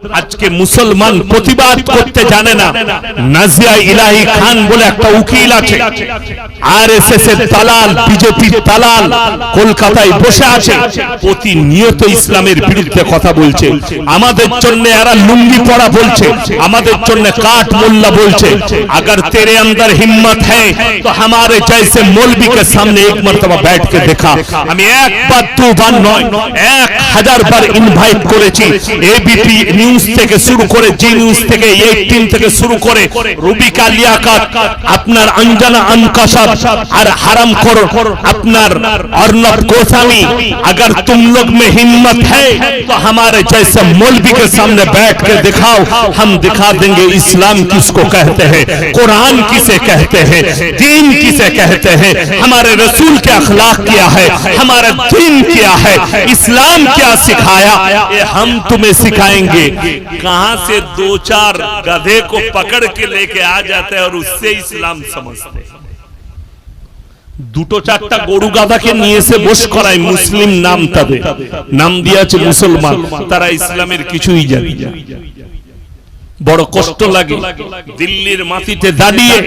আজকে মুসলমান প্রতিবাদ করতে জানে না নাজিয়া ইলাহি খান বলে একটা উকিল আছে আর এস এস এর দালাল বিজেপির দালাল কলকাতায় বসে আছে প্রতিনিয়ত ইসলামের বিরুদ্ধে কথা বলছে আমাদের জন্য এরা লুঙ্গি পড়া বলছে আমাদের জন্য কাঠ মোল্লা বলছে अगर तेरे अंदर हिम्मत है तो हमारे जैसे मौलवी के सामने एक मर्तबा बैठ के देखा আমি একবার দুবার নয় এক হাজার বার ইনভাইট করেছি এবিপি নিউজ থেকে শুরু করে জি নিউজ থেকে এইটিন থেকে শুরু করে রুবিকা লিয়াকাত আপনার অঞ্জনা अनकशर और हरम खोर আপনার अर्नब गोस्वामी अगर तुम लोग में हिम्मत है तो हमारे जैसे मौलवी के सामने बैठ के दिखाओ हम दिखा देंगे इस्लाम किसको कहते हैं कुरान किसे कहते हैं दीन किसे कहते हैं हमारे रसूल के अखलाक क्या है हमारा दीन क्या है इस्लाम क्या सिखाया ये हम तुम्हें सिखाएंगे कहां से दो चार गधे को पकड़ के लेके आ जाते हैं और उससे इस्लाम समझते हैं দুটো চারটা গরু গাধাকে নিয়ে এসে বস করায় মুসলিম নাম তাদের নাম দিয়েছে মুসলমান তারা ইসলামের কিছুই জানে না বড় কষ্ট লাগে দিল্লির মাটিতে দাঁড়িয়ে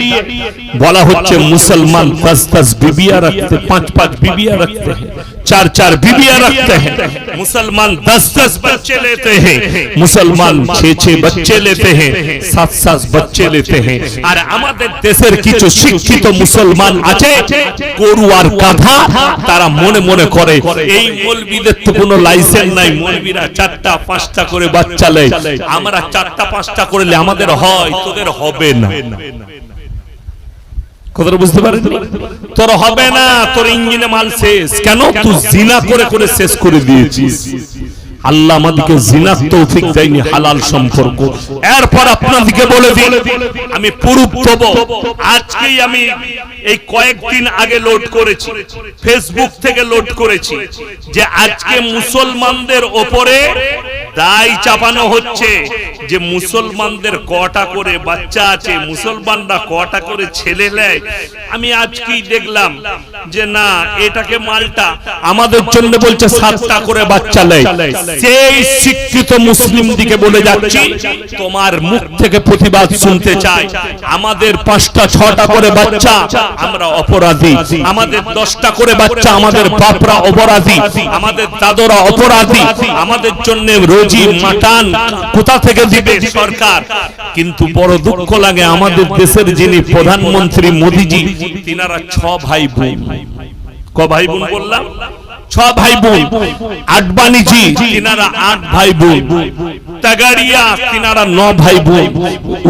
বলা হচ্ছে মুসলমান दस दस बीबियां रखते पांच पांच बीबियां रखते हैं चार चार बीबियां रखते हैं मुसलमान दस दस बच्चे लेते हैं मुसलमान छह छह बच्चे लेते हैं सात सात बच्चे लेते हैं আর আমাদের দেশের কিছু শিক্ষিত মুসলমান আছে গরু আর গাধা তারা মনে মনে করে এই মৌলবীদের তো কোনো লাইসেন্স নাই মৌলবীরা চারটা পাঁচটা করে বাচ্চা লেয় আমরা চারটা পাঁচটা করলে আমাদের হয় তোদের হবে না কথাটা বুঝতে পারেন? তোর হবে না, তোর ইঞ্জিনে মাল শেষ। কেন? তুই জিনা করে করে শেষ করে দিয়েছিস। আল্লাহ আমাদেরকে জিনার তৌফিক দেয়নি, হালাল সম্পর্ক। এরপর আপনাদেরকে বলে দিই, আমি পুরুপ দেব আজকেই আমি এই কয়েকদিন আগে লোড করেছি। ফেসবুক থেকে লোড করেছি যে আজকে মুসলমানদের ওপরে দায় চাপানো হচ্ছে যে মুসলমানদের কটা করে বাচ্চা আছে, মুসলমানরা কটা করে ছেলে নেয়। আমি আজকেই দেখলাম যে না, এটাকে মালটা আমাদের জন্য বলছে সাতটা করে বাচ্চা নেয়। সেই শিক্ষিত মুসলিম দিকে বলে যাচ্ছি, তোমার মুখ থেকে প্রতিবাদ শুনতে চাই। আমাদের পাঁচটা, ছটা করে বাচ্চা আমরা অপরাধী। আমাদের দশটা করে বাচ্চা আমাদের বাপরা অপরাধী। আমাদের দাদরা অপরাধী। আমাদের জন্য রোজি মাটান কোথা থেকে দিবে সরকার? কিন্তু বড় দুঃখ লাগে আমাদের দেশের যিনি প্রধানমন্ত্রী মোদিজি তিনারা ছ ভাই বোন। ক ভাই বোন বললাম?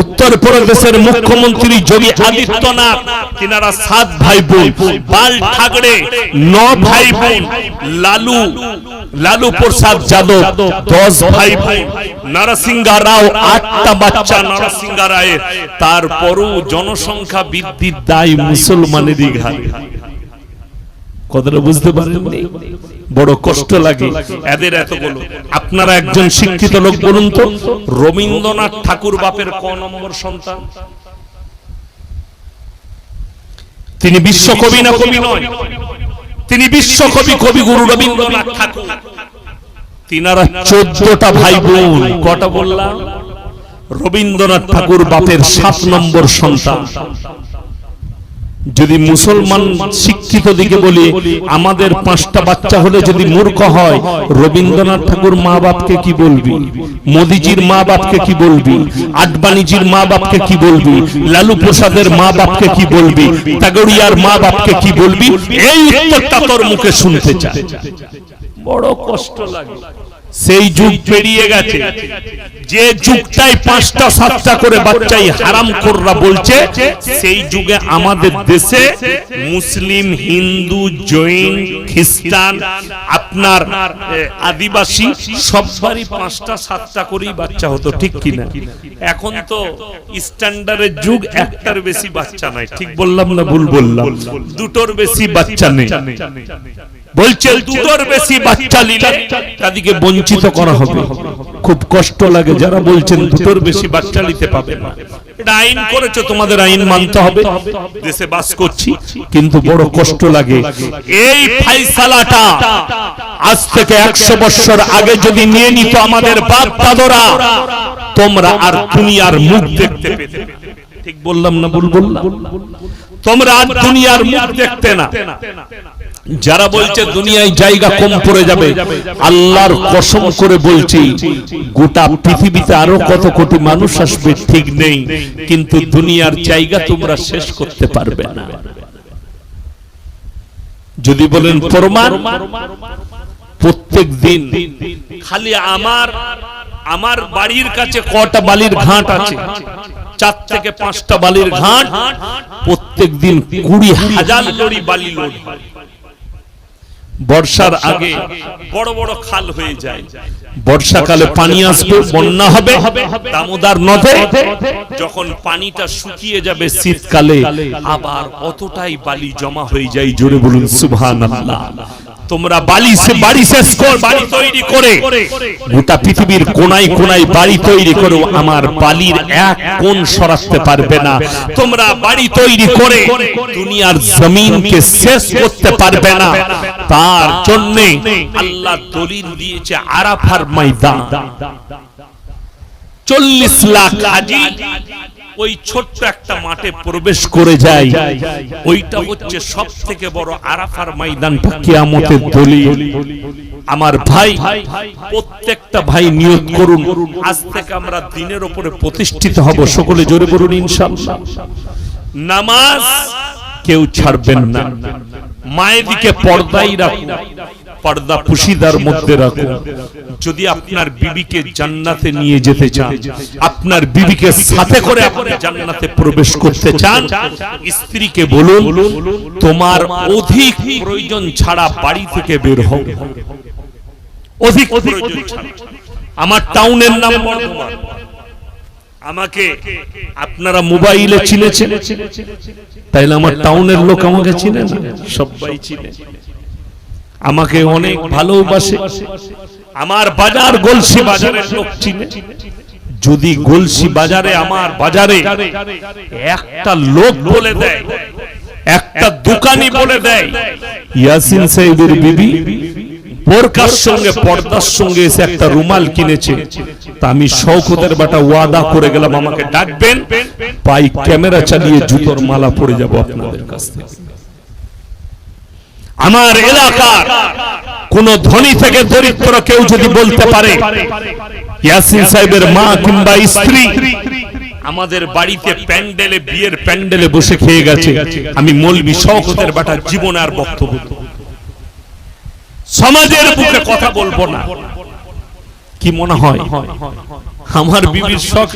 উত্তর প্রদেশের মুখ্যমন্ত্রী যোগী আদিত্যনাথ, তিনারা সাত ভাই বোন বাল ঠাকরে ন ভাই বোন লালু লালু প্রসাদ যাদব, দশ ভাই বোন নরসিংহা রাও আটটা বাচ্চা নরসিংহা রায়ের। তারপরও জনসংখ্যা বৃদ্ধির দায় মুসলমানেরই কথাটা বুঝতে পারেননি? বড় কষ্ট লাগে। এদের এতগুলো। আপনারা একজন শিক্ষিত লোক বলুন তো, রবীন্দ্রনাথ ঠাকুর বাপের ক নম্বর সন্তান? তিনি বিশ্বকবি না কবি নয়? তিনি বিশ্বকবি কবি গুরু রবীন্দ্রনাথ ঠাকুর। তিনারা চোদ্দটা ভাই বোন কটা বললাম? রবীন্দ্রনাথ ঠাকুর বাপের সাত নম্বর সন্তান। যদি মুসলমান শিক্ষিত দিকে বলি, আমাদের পাঁচটা বাচ্চা হলে যদি মূর্খ হয়, রবীন্দ্রনাথ ঠাকুর মা বাপকে কি বলবি? মোদিজির মা বাপকে কি বলবি? আডবাণীজির মা বাপকে কি বলবি? লালু প্রসাদের মা বাপকে কি বলবি? তাগড়িয়ার মা বাপকে কি বলবি? এই উত্তরটা তোর মুখে শুনতে চায় বড় কষ্ট লাগে। সেই যুগ পেরিয়ে গেছে। যে যুগটাই পাঁচটা, সাতটা করে বাচ্চাই হারাম কররা বলছে, সেই যুগে আমাদের দেশে মুসলিম, হিন্দু, জৈন, খ্রিস্টান, আপনার আদিবাসী সবারই পাঁচটা, সাতটা করেই বাচ্চা হতো, ঠিক কিনা? এখন তো স্ট্যান্ডার্ডের যুগ, একটার বেশি বাচ্চা নাই, ঠিক বললাম না ভুল বললাম? দুটোর বেশি বাচ্চা নেই। বলছে দুটোর বেশি বাচ্চা নিলে তাদেরকে বঞ্চিত করা হবে। খুব কষ্ট লাগে যারা বলছেন দুটোর বেশি বাচ্চা নিতে পাবে না। একটা আইন করেছে তোমাদের আইন মানতে হবে। দেশে বাস করছি কিন্তু বড় কষ্ট লাগে। এই ফাইসালাটা আজ থেকে একশো বছর আগে যদি নিয়ে নিত আমাদের বাপ দাদরা তোমরা আর দুনিয়ার মুখ দেখতে পেতে ঠিক বললাম না ভুল বললাম? তোমরা আর দুনিয়ার মুখ দেখতে না। যারা বলছে দুনিয়ায় জায়গা কম পড়ে যাবে, আল্লাহর কসম করে বলছি, গোটা পৃথিবীতে আরও কত কোটি মানুষ আসবে ঠিক নেই, কিন্তু দুনিয়ার জায়গা তোমরা শেষ করতে পারবে না যদি বলেন প্রমাণ প্রত্যেক দিন খালি আমার আমার বাড়ির কাছে কটা বালির ঘাট আছে, চার থেকে পাঁচটা বালির ঘাট প্রত্যেক দিন কুড়ি হাজার লড়ি বালি লোড হয়। বর্ষার আগে বড় বড় খাল হয়ে যায়। বর্ষাকালে পানি আসবে বন্যা হবে দামোদার নদে। যখন পানিটা শুকিয়ে যাবে শীতকালে আবার অতটাই বালি জমা হয়ে যায় জোরে বলুন সুবহানাল্লাহ। তোমরা বালি সে বাড়ি শেষ কর বাড়ি তৈরি করে। গোটা পৃথিবীর কোনায় কোনায় বাড়ি তৈরি করো আমার বালির এক কোণ সরাতে পারবে না। তোমরা বাড়ি তৈরি করে দুনিয়ার জমিনকে শেষ করতে পারবে না। তার জন্য আল্লাহ দলিল দিয়েছে আরাফার ময়দান। চল্লিশ লাখ হাজি ওই ছোট্ট একটা মাঠে প্রবেশ করে যায় ওইটা হচ্ছে সব থেকে বড় আরাফার ময়দানটা কিয়ামতের দলিল। আমার ভাই প্রত্যেকটা ভাই নিয়োগ করুন। আজ থেকে আমরা দিনের উপরে প্রতিষ্ঠিত হব। সকলে জোরে বলুন ইনশাআল্লাহ নামাজ কেউ ছাড়বেন না। মায়ের দিকে পর্দাই রাখুন। পর্দা পুশিদার মধ্যে রাখুন। যদি আপনার বিবিকে জান্নাতে নিয়ে যেতে চান আপনার বিবিকে সাথে করে আপনি জান্নাতে প্রবেশ করতে চান স্ত্রীকে বলুন তোমার অধিক প্রয়োজন ছাড়া বাড়ি থেকে বের হও। অধিক প্রয়োজন ছাড়া। আমার টাউনের নাম বর্ধমান আমাকে আপনারা মোবাইলে চিনেছেন? তাইলে আমার টাউনের লোক আমাকে চিনে না? সবাই চিনে। আমাকে অনেক ভালোবাসে আমার বাজার গলসি বাজারের লোক চিনে। যদি গলসি বাজারে আমার বাজারে একটা লোক বলে দেয়, একটা দোকানি বলে দেয়, ইয়াসিন সাহেবের বিবি বোরকার সঙ্গে, পর্দার সঙ্গে এসে একটা রুমাল কিনেছে। তা আমি শৌকতের বাটা ওয়াদা করে গেলাম, আমাকে ডাকবেন, পাই ক্যামেরা চালিয়ে জুতোর মালা পড়ে যাব আপনাদের কাছ থেকে। আমার এলাকার কোন ধনী থেকে দরিদ্র কেউ যদি বলতে পারে, ইয়াসিন সাহেবের মা কিংবা স্ত্রী আমাদের বাড়িতে প্যান্ডেলে, বিয়ের প্যান্ডেলে বসে খেয়ে গেছে। আমি মলবি শওকতের বাটা জীবন আর বক্তব্য। সমাজের বুকে কথা বলব না। কি মনে হয়? আমার বিবির শখ